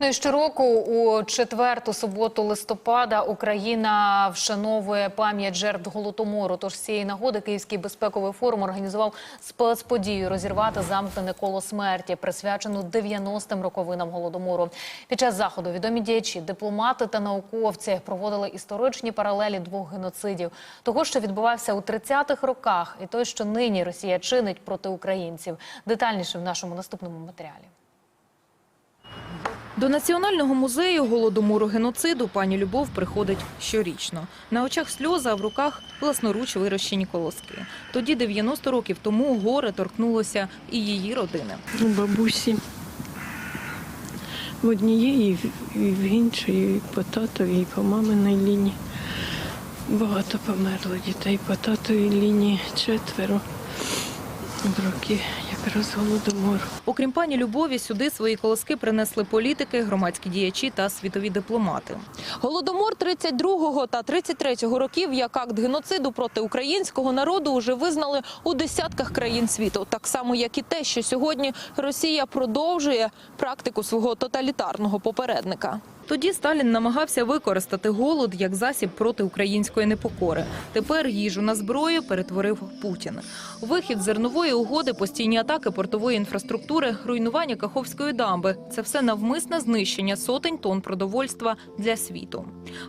Ну і щороку у четверту суботу листопада Україна вшановує пам'ять жертв голодомору. Тож з цієї нагоди Київський безпековий форум організував спецподію розірвати замкнене коло смерті, присвячену 90-м роковинам голодомору. Під час заходу відомі діячі, дипломати та науковці проводили історичні паралелі двох геноцидів: того, що відбувався у 30-х роках, і той, що нині Росія чинить проти українців. Детальніше в нашому наступному матеріалі. До Національного музею голодомору геноциду пані Любов приходить щорічно. На очах сльози, а в руках власноруч вирощені колоски. Тоді, 90 років тому, горе торкнулося і її родини. У бабусі. В однієї і в- іншої, і по татовій, і по маминій лінії. Багато померло дітей. По татовій лінії четверо. В роки якраз голодомору. Окрім пані Любові, сюди свої колоски принесли політики, громадські діячі та світові дипломати. Голодомор 32-го та 33-го років як акт геноциду проти українського народу уже визнали у десятках країн світу. Так само, як і те, що сьогодні Росія продовжує практику свого тоталітарного попередника. Тоді Сталін намагався використати голод як засіб проти української непокори. Тепер їжу на зброю перетворив Путін. Вихід зернової угоди, постійні атаки портової інфраструктури, руйнування Каховської дамби це все навмисне знищення сотень тонн продовольства для світу.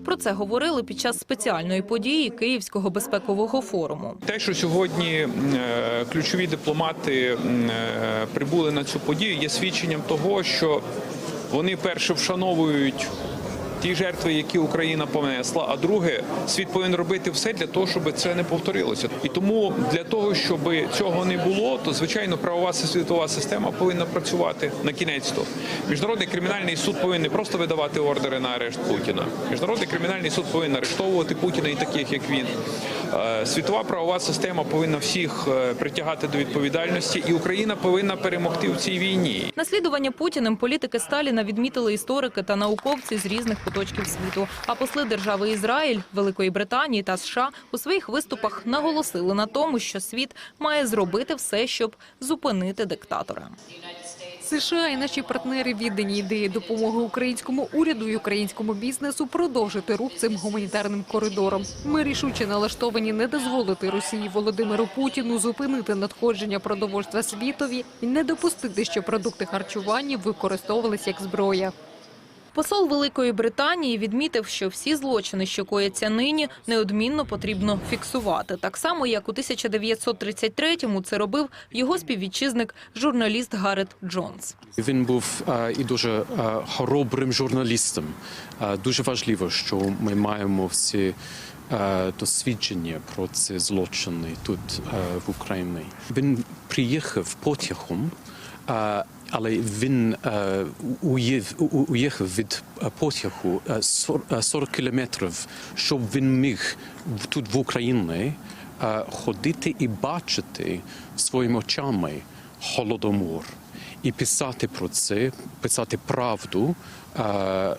Про це говорили під час спеціальної події Київського безпекового форуму. Те, що сьогодні е, ключові дипломати е, прибули на цю подію, є свідченням того, що вони перше вшановують ті жертви, які Україна понесла. А друге, світ повинен робити все для того, щоб це не повторилося. І тому для того, щоб цього не було, то звичайно правова світова система повинна працювати на кінець. то Міжнародний кримінальний суд повинен не просто видавати ордери на арешт Путіна. Міжнародний кримінальний суд повинен арештовувати Путіна і таких, як він. Е, Світова правова система повинна всіх е, притягати до відповідальності, і Україна повинна перемогти в цій війні. Наслідування Путіним політики Сталіна відмітили історики та науковці з різних куточків світу. А посли держави Ізраїль, Великої Британії та США у своїх виступах наголосили на тому, що світ має зробити все, щоб зупинити диктатора. США і наші партнери віддані ідеї допомоги українському уряду і українському бізнесу продовжити рух цим гуманітарним коридором. Ми рішуче налаштовані не дозволити Росії Володимиру Путіну зупинити надходження продовольства світові і не допустити, що продукти харчування використовувалися як зброя. Посол Великої Британії відмітив, що всі злочини, що кояться нині, неодмінно потрібно фіксувати. Так само, як у 1933-му це робив його співвітчизник, журналіст Гарет Джонс. Він був е, і дуже е, хоробрим журналістом. Е, Дуже важливо, що ми маємо всі дослідження про ці злочини тут в Україні. Він приїхав потягом, але він уїхав від потягу е, сор- е, 40 кілометрів, щоб він міг тут в Україні ходити і бачити своїми очами голодомор і писати про це, писати правду е, е,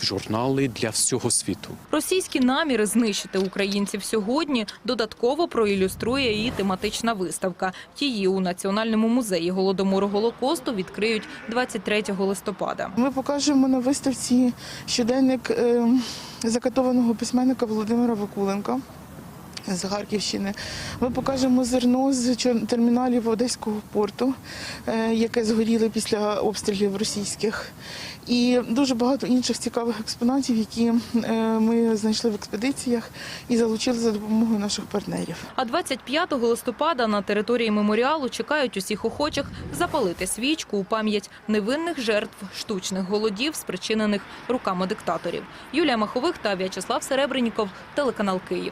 в журналі для всього світу. Російські наміри знищити українців сьогодні додатково проілюструє її тематична виставка. Її у Національному музеї голодомору Голокосту відкриють 23 листопада. Ми покажемо на виставці щоденник е, закатованого письменника Володимира Вакуленка з Харківщини. Ми покажемо зерно з терміналів Одеського порту, е, яке згоріло після обстрілів російських. І дуже багато інших цікавих експонатів, які е, ми знайшли в експедиціях і залучили за допомогою наших партнерів. А 25 листопада на території меморіалу чекають усіх охочих запалити свічку у пам'ять невинних жертв штучних голодів, спричинених руками диктаторів. Юлія Махових та В'ячеслав Серебренніков, телеканал Київ.